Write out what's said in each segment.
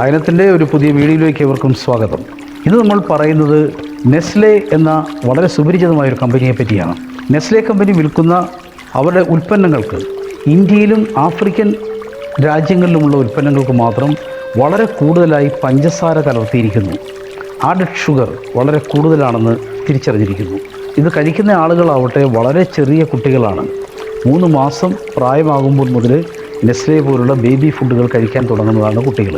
അയനത്തിന്റെ ഒരു പുതിയ വീഡിയോയിലേക്ക് ഇവർക്കും സ്വാഗതം. ഇത് നമ്മൾ പറയുന്നത് നെസ്ലെ എന്ന വളരെ സുപരിചിതമായ ഒരു കമ്പനിയെ പറ്റിയാണ്. നെസ്ലെ കമ്പനി വിൽക്കുന്ന അവരുടെ ഉൽപ്പന്നങ്ങൾക്ക് ഇന്ത്യയിലും ആഫ്രിക്കൻ രാജ്യങ്ങളിലുമുള്ള ഉൽപ്പന്നങ്ങൾക്ക് മാത്രം വളരെ കൂടുതലായി പഞ്ചസാര കലർത്തിയിരിക്കുന്നു. ആഡഡ് ഷുഗർ വളരെ കൂടുതലാണെന്ന് തിരിച്ചറിഞ്ഞിരിക്കുന്നു. ഇത് കഴിക്കുന്ന ആളുകളാവട്ടെ വളരെ ചെറിയ കുട്ടികളാണ്. മൂന്ന് മാസം പ്രായമാകുമ്പോൾ മുതൽ നെസ്ലെ പോലുള്ള ബേബി ഫുഡുകൾ കഴിക്കാൻ തുടങ്ങുന്നതാണ് കുട്ടികൾ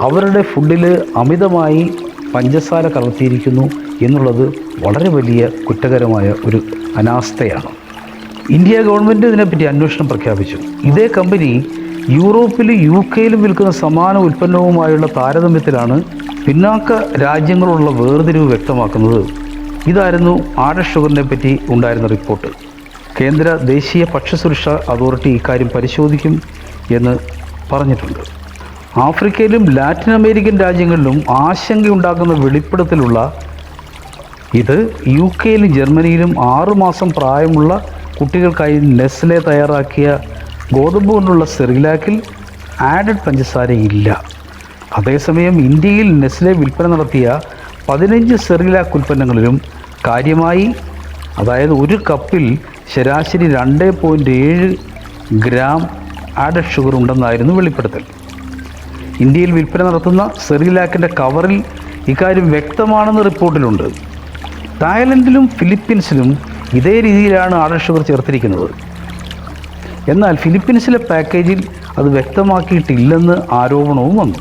അവരുടെ ഫുഡിൽ അമിതമായി പഞ്ചസാര കലർത്തിയിരിക്കുന്നു എന്നുള്ളത് വളരെ വലിയ കുറ്റകരമായ ഒരു അനാസ്ഥയാണ്. ഇന്ത്യ ഗവൺമെന്റ് ഇതിനെപ്പറ്റി അന്വേഷണം പ്രഖ്യാപിച്ചു. ഇതേ കമ്പനി യൂറോപ്പിലും യു കെയിലും വിൽക്കുന്ന സമാന ഉൽപ്പന്നവുമായുള്ള താരതമ്യത്തിലാണ് പിന്നാക്ക രാജ്യങ്ങളുള്ള വേർതിരിവ് വ്യക്തമാക്കുന്നത്. ഇതായിരുന്നു ആട ഷുഗറിനെ പറ്റി ഉണ്ടായിരുന്ന റിപ്പോർട്ട്. കേന്ദ്ര ദേശീയ ഭക്ഷ്യസുരക്ഷാ അതോറിറ്റി ഇക്കാര്യം പരിശോധിക്കും എന്ന് പറഞ്ഞിട്ടുണ്ട്. ആഫ്രിക്കയിലും ലാറ്റിൻ അമേരിക്കൻ രാജ്യങ്ങളിലും ആശങ്കയുണ്ടാക്കുന്ന വെളിപ്പെടുത്തലുള്ള ഇത് യു കെയിലും ജർമ്മനിയിലും ആറുമാസം പ്രായമുള്ള കുട്ടികൾക്കായി നെസ്ലെ തയ്യാറാക്കിയ ഗോതമ്പ് കൊണ്ടുള്ള സെറിലാക്കിൽ ആഡഡ് പഞ്ചസാരയില്ല അതേസമയം ഇന്ത്യയിൽ നെസ്ലെ വിൽപ്പന നടത്തിയ പതിനഞ്ച് സെറിലാക്ക് ഉൽപ്പന്നങ്ങളിലും കാര്യമായി അതായത് ഒരു കപ്പിൽ ശരാശരി രണ്ട് പോയിന്റ് ഏഴ് ഗ്രാം ആഡഡ് ഷുഗർ ഉണ്ടെന്നായിരുന്നു വെളിപ്പെടുത്തൽ. ഇന്ത്യയിൽ വിൽപ്പന നടത്തുന്ന സെറിലാക്കിന്റെ കവറിൽ ഇക്കാര്യം വ്യക്തമാണെന്ന് റിപ്പോർട്ടിലുണ്ട്. തായ്ലൻഡിലും ഫിലിപ്പീൻസിലും ഇതേ രീതിയിലാണ് ആഡർ ഷുഗർ ചേർത്തിരിക്കുന്നത്. എന്നാൽ ഫിലിപ്പീൻസിലെ പാക്കേജിൽ അത് വ്യക്തമാക്കിയിട്ടില്ലെന്ന് ആരോപണവും വന്നു.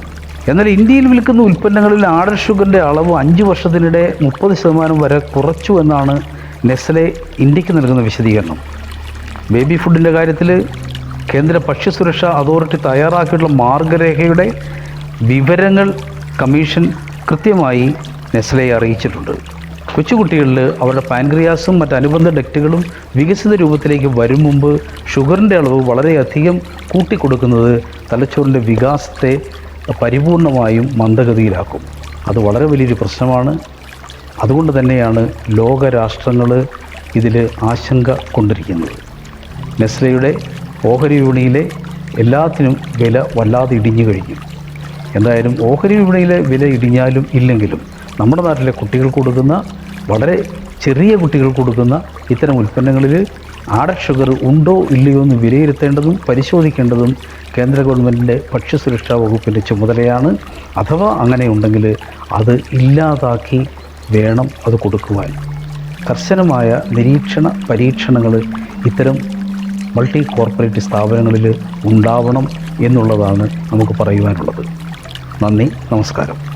എന്നാൽ ഇന്ത്യയിൽ വിൽക്കുന്ന ഉൽപ്പന്നങ്ങളിൽ ആഡർ ഷുഗറിന്റെ അളവ് അഞ്ച് വർഷത്തിനിടെ മുപ്പത് ശതമാനം വരെ കുറച്ചു എന്നാണ് നെസ്ലെ ഇന്ത്യയ്ക്ക് നൽകുന്ന വിശദീകരണം. ബേബി ഫുഡിന്റെ കാര്യത്തിൽ കേന്ദ്ര ഭക്ഷ്യസുരക്ഷാ അതോറിറ്റി തയ്യാറാക്കിയിട്ടുള്ള മാർഗരേഖയുടെ വിവരങ്ങൾ കമ്മീഷൻ കൃത്യമായി നെസ്ലയെ അറിയിച്ചിട്ടുണ്ട്. കൊച്ചുകുട്ടികളിൽ അവരുടെ പാൻക്രിയാസും മറ്റനുബന്ധ ഡക്റ്റുകളും വികസിത രൂപത്തിലേക്ക് വരും മുമ്പ് ഷുഗറിന്റെ അളവ് വളരെയധികം കൂട്ടിക്കൊടുക്കുന്നത് തലച്ചോറിന്റെ വികാസത്തെ പരിപൂർണമായും മന്ദഗതിയിലാക്കും. അത് വളരെ വലിയൊരു പ്രശ്നമാണ്. അതുകൊണ്ട് തന്നെയാണ് ലോകരാഷ്ട്രങ്ങൾ ഇതിൽ ആശങ്ക കൊണ്ടിരിക്കുന്നത്. നെസ്ലയുടെ ഓഹരി വിപണിയിലെ എല്ലാത്തിനും വില വല്ലാതെ ഇടിഞ്ഞു കഴിഞ്ഞു. എന്തായാലും ഓഹരി വിപണിയിലെ വില ഇടിഞ്ഞാലും ഇല്ലെങ്കിലും നമ്മുടെ നാട്ടിലെ കുട്ടികൾ കൊടുക്കുന്ന വളരെ ചെറിയ കുട്ടികൾ കൊടുക്കുന്ന ഇത്തരം ഉൽപ്പന്നങ്ങളിൽ ആഡഡ് ഷുഗർ ഉണ്ടോ ഇല്ലയോ എന്ന് വിലയിരുത്തേണ്ടതും പരിശോധിക്കേണ്ടതും കേന്ദ്ര ഗവൺമെന്റിന്റെ ഭക്ഷ്യസുരക്ഷാ വകുപ്പിന്റെ ചുമതലയാണ്. അഥവാ അങ്ങനെ ഉണ്ടെങ്കിൽ അത് ഇല്ലാതാക്കി വേണം അത് കൊടുക്കുവാൻ. കർശനമായ നിരീക്ഷണ പരീക്ഷണങ്ങൾ ഇത്തരം മൾട്ടി കോർപ്പറേറ്റ് സ്ഥാപനങ്ങളിൽ ഉണ്ടാവണം എന്നുള്ളതാണ് നമുക്ക് പറയുവാനുള്ളത്. നന്ദി നമസ്കാരം.